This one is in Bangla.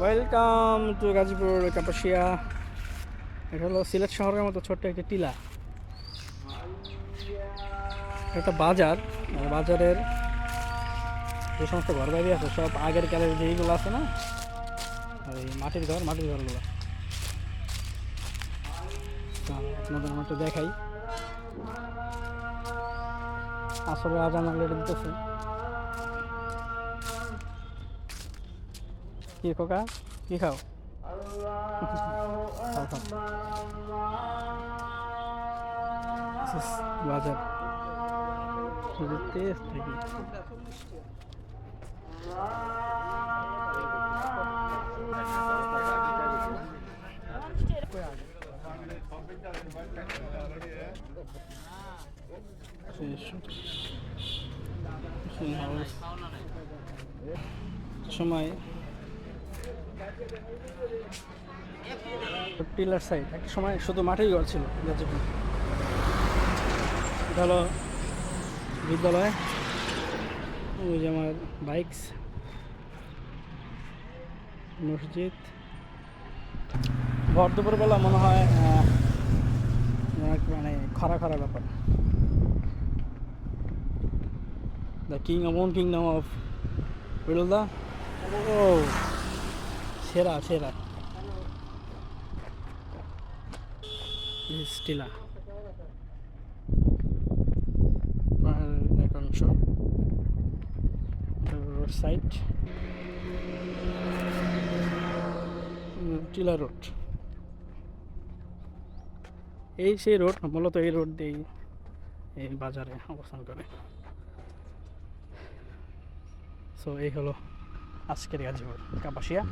ওয়েলকাম টু গাজীপুর কাপাসিয়া এটা হলো সিলেট শহরের মতো ছোট্ট একটি টিলা। একটা বাজার। বাজারের যে সমস্ত ঘর বাড়ি আছে, সব আগের কালের যেইগুলো আছে না এই মাটির ঘর, মাটির ঘরগুলো। আপনাদের আমি একটু দেখাই। আসলে আজান অলরেডি দিতেছে। কি খোকা? কি খাও? বাজার। তেজ থাকি সময়। টিলার সাইড একটা সময় শুধু মাঠেই ঘর ছিল, গাজীপুর। এটা হলো বিদ্যালয়, ওই যে আমার বাইকস, মসজিদ। ভর দুপুরবেলা মনে হয় মানে খরা খরা ব্যাপার। দ্য কিং অমন কিংডম অফ ও সেরা সেরা। স্টিলা। পাহাড়ের সাইড টিলা রোড এই সেই রোড মূলত এই রোড দিয়েই এই বাজারে অবস্থান করে। সো এই হলো আজকের গাজীপুর, কাপাসিয়া।